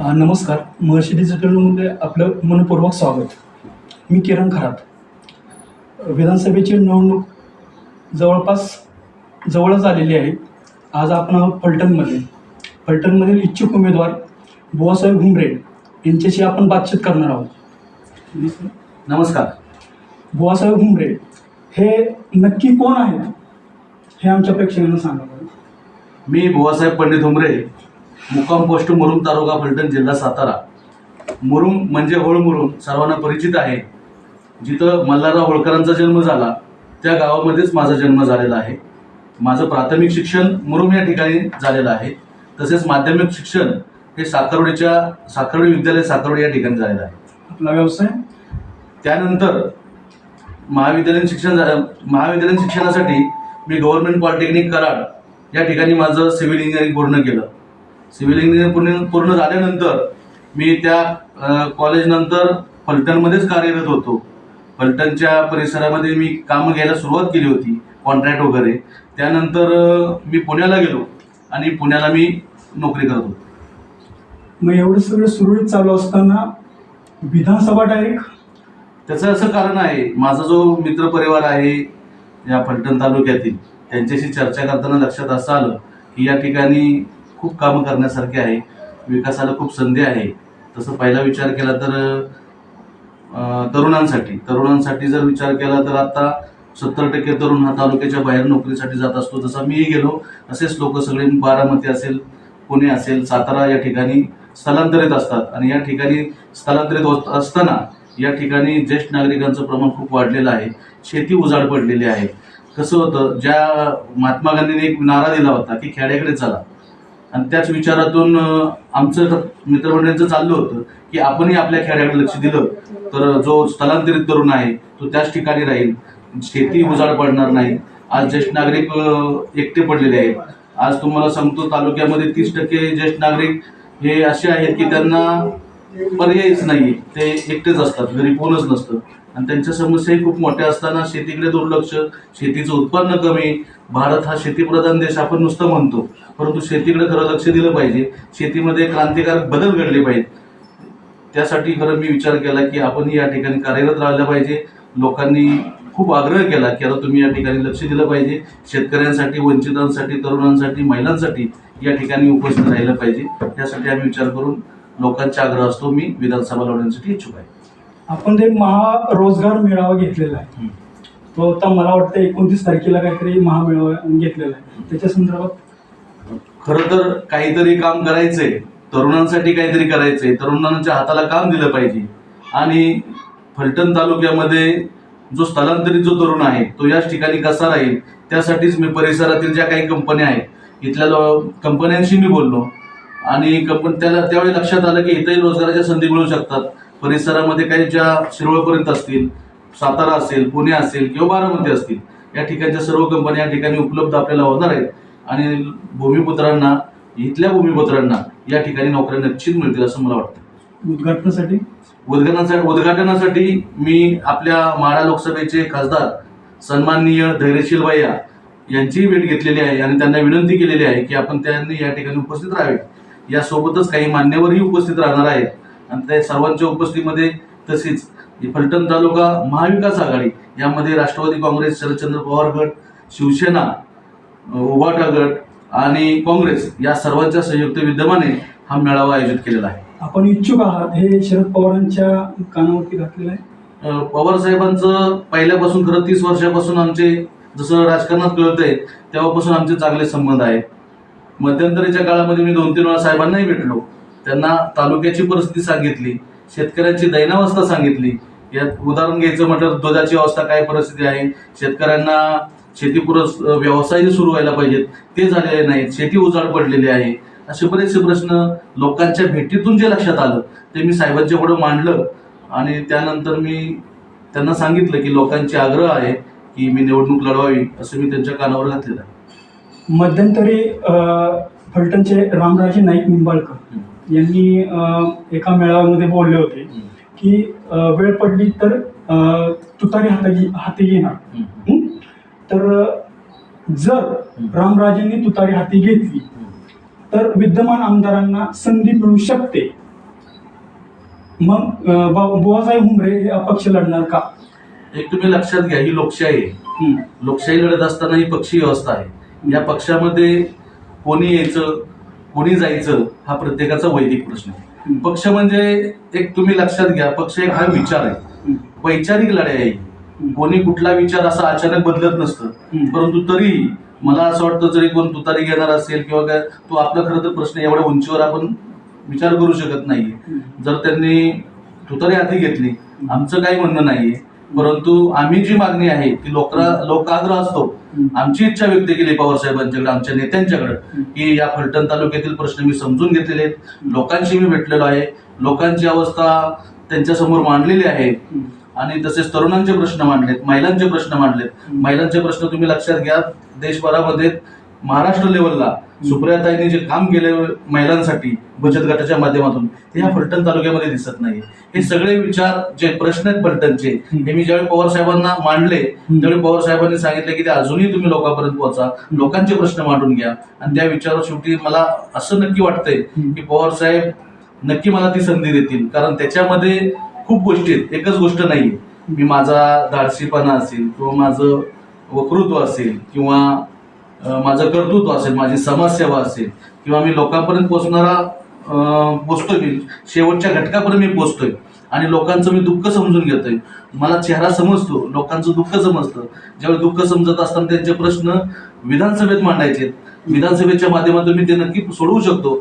नमस्कार. महर्षी डिजिटलमध्ये आपलं मनपूर्वक स्वागत. मी किरण खरात. विधानसभेची निवडणूक जवळपास जवळच आलेली आहे. आज आपण आहोत फलटणमध्ये. फलटणमधील इच्छुक उमेदवार बुवासाहेब घुमरे यांच्याशी आपण बातचीत करणार आहोत. नमस्कार. बुवासाहेब घुमरे हे नक्की कोण आहेत? हे आमच्या प्रेक्षकांना सांगा. मी बुवासाहेब पंडित हुमरे मुक्काम पोस्ट मुरुम तालुका फलटण जिल्हा सातारा. मुरुम म्हणजे होळ मुरुम सर्वांना परिचित आहे. जिथं मल्हारराव होळकरांचा जन्म झाला त्या गावामध्येच माझा जन्म झालेला आहे. माझं प्राथमिक शिक्षण मुरुम या ठिकाणी झालेलं आहे. तसेच माध्यमिक शिक्षण हे साखरवडीच्या साखरवडी विद्यालय साखरवडी या ठिकाणी झालेलं आहे. आपला व्यवसाय? त्यानंतर महाविद्यालयीन शिक्षण झा- महाविद्यालयीन शिक्षणासाठी मी गव्हर्नमेंट पॉलिटेक्निक कराड या ठिकाणी माझं सिव्हिल इंजिनिअरिंग पूर्ण केलं. सिव्हिल इंजिनिअरिंग पूर्ण पूर्ण झाल्यानंतर मी त्या कॉलेजनंतर फलटणमध्येच कार्यरत होतो. फलटणच्या परिसरामध्ये मी कामं घ्यायला सुरुवात केली होती कॉन्ट्रॅक्ट वगैरे. त्यानंतर मी पुण्याला गेलो आणि पुण्याला मी नोकरी करत होतो. मग एवढं सगळं सुरळीत चालू असताना विधानसभा डायरेक्ट त्याचं असं कारण आहे माझा जो मित्रपरिवार आहे या फलटण तालुक्यातील त्यांच्याशी चर्चा करताना लक्षात असं आलं की या ठिकाणी खूप कामं करण्यासारखे आहे. विकासाला खूप संधी आहे. तसं पहिला विचार केला तर तरुणांसाठी. तरुणांसाठी जर विचार केला तर आता सत्तर टक्के तरुण हा तालुक्याच्या बाहेर नोकरीसाठी जात असतो. जसा मीही गेलो. असेच लोक सगळे बारामती असेल पुणे असेल सातारा या ठिकाणी स्थलांतरित असतात. आणि या ठिकाणी स्थलांतरित होत असताना या ठिकाणी ज्येष्ठ नागरिकांचं प्रमाण खूप वाढलेलं आहे. शेती उजाड पडलेली आहे. कसं होतं ज्या महात्मा गांधींनी एक नारा दिला होता की खेड्याकडे चला. आणि त्याच विचारातून आमचं मित्रमंडळींचं चाललं होतं की आपणही आपल्या खेड्याकडे लक्ष दिलं. तर जो स्थलांतरित तरुण आहे तो त्याच ठिकाणी राहील. शेती उजाड पडणार नाही. आज ज्येष्ठ नागरिक एकटे पडलेले आहेत. आज तुम्हाला सांगतो तालुक्यामध्ये तीस टक्के ज्येष्ठ नागरिक हे असे आहेत की त्यांना पर्यायच नाही ते एकटेच असतात घरी कोणच नसतं. आणि त्यांच्या समस्याही खूप मोठ्या असताना शेतीकडे दुर्लक्ष शेतीचं उत्पन्न कमी. भारत हा शेतीप्रधान देश आपण नुसतं म्हणतो. परंतु शेतीकडे खरं लक्ष दिलं पाहिजे. शेतीमध्ये क्रांतिकारक बदल घडले पाहिजेत. त्यासाठी खरं मी विचार केला की आपण या ठिकाणी कार्यरत राहिलं पाहिजे. लोकांनी खूप आग्रह केला की आता तुम्ही या ठिकाणी लक्ष दिलं पाहिजे. शेतकऱ्यांसाठी वंचितांसाठी तरुणांसाठी महिलांसाठी या ठिकाणी उपस्थित राहिलं पाहिजे. त्यासाठी आम्ही विचार करून लोकांचा आग्रह असतो मी विधानसभा लढवण्यासाठी इच्छुक आहे. आपण ते महारोजगार मेळावा घेतलेला आहे. तो आता मला वाटतं एकोणतीस तारखेला काहीतरी महामेळावा घेतलेला आहे. त्याच्या संदर्भात खरं तर काहीतरी काम करायचंय. तरुणांसाठी काहीतरी करायचंय. तरुणांच्या हाताला काम दिलं पाहिजे. आणि फलटण तालुक्यामध्ये जो स्थलांतरित जो तरुण आहे तो याच ठिकाणी कसा राहील? त्यासाठीच मी परिसरातील ज्या काही कंपन्या आहेत इथल्या कंपन्यांशी मी बोललो. आणि कंपनी त्याला त्यावेळी लक्षात आलं की इथंही रोजगाराच्या संधी मिळू शकतात. परिसरामध्ये काही ज्या शिरवळपर्यंत असतील सातारा असेल पुणे असेल किंवा बारामती असतील या ठिकाणच्या सर्व कंपन्या या ठिकाणी उपलब्ध आपल्याला होणार आहेत. आणि भूमिपुत्रांना इथल्या भूमिपुत्रांना या ठिकाणी नोकऱ्या निश्चित मिळतील असं मला वाटतं. उद्घाटनासाठी? उद्घाटनासाठी उद्घाटनासाठी मी आपल्या माढा लोकसभेचे खासदार सन्माननीय धैर्यशील भैया यांचीही भेट घेतलेली आहे आणि त्यांना विनंती केलेली आहे की आपण त्यांनी या ठिकाणी उपस्थित राहावे. यासोबतच काही मान्यवरही उपस्थित राहणार आहेत. आणि त्या सर्वांच्या उपस्थितीमध्ये तसेच फलटण तालुका महाविकास आघाडी यामध्ये राष्ट्रवादी काँग्रेस शरदचंद्र पवार गट शिवसेना उभाटा गट आणि काँग्रेस या सर्वांच्या संयुक्त विद्यमाने हा मेळावा आयोजित केलेला आहे. आपण इच्छुक आहात हे शरद पवारांच्या कानावरती घातलेलं आहे? पवार साहेबांचं पहिल्यापासून खरं तीस वर्षापासून आमचे जसं राजकारणात कळतंय तेव्हापासून आमचे चांगले संबंध आहेत. मध्यंतरीच्या काळामध्ये मी दोन तीन वेळा साहेबांनाही भेटलो. त्यांना तालुक्याची परिस्थिती सांगितली शेतकऱ्यांची दैनावस्था सांगितली. यात उदाहरण घ्यायचं म्हटलं दुधाची अवस्था काय परिस्थिती आहे? शेतकऱ्यांना शेतीपूरक व्यवसायही सुरू व्हायला पाहिजेत. ते झालेले नाहीत. शेती उजाड पडलेली आहे. असे बरेचसे प्रश्न लोकांच्या भेटीतून जे लक्षात आलं ते मी साहेबांच्या पुढे मांडलं. आणि त्यानंतर मी त्यांना सांगितलं की लोकांचे आग्रह आहे की मी निवडणूक लढवावी असं मी त्यांच्या कानावर घातलेलं आहे. मध्यंतरी फलटणचे रामराजे नाईक निंबाळकर यांनी एका मेळाव्यामध्ये बोलले होते की वेळ पडली तर तुतारी हाती हाती घेणार? तर जर रामराजेंनी तुतारी हाती घेतली तर विद्यमान आमदारांना संधी मिळू शकते. मग बुवासाहेब हुंबरे हे अपक्ष लढणार का? एक तुम्ही लक्षात घ्या ही लोकशाही आहे. लोकशाही लढत असताना ही पक्षी व्यवस्था आहे. या पक्षामध्ये कोणी यायचं कोणी जायचं हा प्रत्येकाचा वैदिक प्रश्न आहे. पक्ष म्हणजे एक तुम्ही लक्षात घ्या पक्ष एक हा विचार आहे. वैचारिक लढाई आहे. कोणी कुठला विचार असा अचानक बदलत नसतं. परंतु तरी मला असं वाटतं जरी कोण तुतारी घेणार असेल किंवा काय तो आपला खरं तर प्रश्न एवढ्या उंचीवर आपण विचार करू शकत हम्म. जर त्यांनी तुतारी हाती घेतली आमचं काही म्हणणं नाहीये परंतु आम्ही जी मागणी आहे ती लोकरा लोकाग्रह असतो. आमची इच्छा व्यक्त केली पवार साहेबांच्याकडे आमच्या नेत्यांच्याकडे. की या फलटण तालुक्यातील प्रश्न मी समजून घेतलेले आहेत लोकांशी मी भेटलेलो आहे लोकांची अवस्था त्यांच्यासमोर मांडलेली आहे. आणि तसेच तरुणांचे प्रश्न मांडलेत महिलांचे प्रश्न मांडलेत. महिलांचे प्रश्न तुम्ही लक्षात घ्या देशभरामध्ये महाराष्ट्र लेवलला सुप्रियाताईंनी जे काम केले महिलांसाठी बचत गटाच्या माध्यमातून ते ह्या फलटण तालुक्यामध्ये दिसत नाही हे सगळे विचार जे प्रश्न आहेत फलटणचे हे मी ज्यावेळी पवार साहेबांना मांडले त्यावेळी पवार साहेबांनी सांगितले की ते अजूनही तुम्ही लोकांपर्यंत पोहोचा लोकांचे प्रश्न मांडून घ्या. आणि त्या विचारावर शेवटी मला असं नक्की वाटतंय की पवार साहेब नक्की मला ती संधी देतील. कारण त्याच्यामध्ये खूप गोष्टी आहेत. एकच गोष्ट नाहीये. मी माझा धाडसीपणा असेल किंवा माझं वक्तृत्व असेल किंवा माझं कर्तृत्व असेल माझी समाजसेवा असेल किंवा मी लोकांपर्यंत पोचणारा पोचतोय मी शेवटच्या घटकापर्यंत मी पोचतोय आणि लोकांचं मी दुःख समजून घेतोय. मला चेहरा समजतो लोकांचं दुःख समजतं. ज्यावेळी दुःख समजत असताना त्यांचे प्रश्न विधानसभेत मांडायचे. विधानसभेच्या माध्यमातून मी ते नक्की सोडवू शकतो.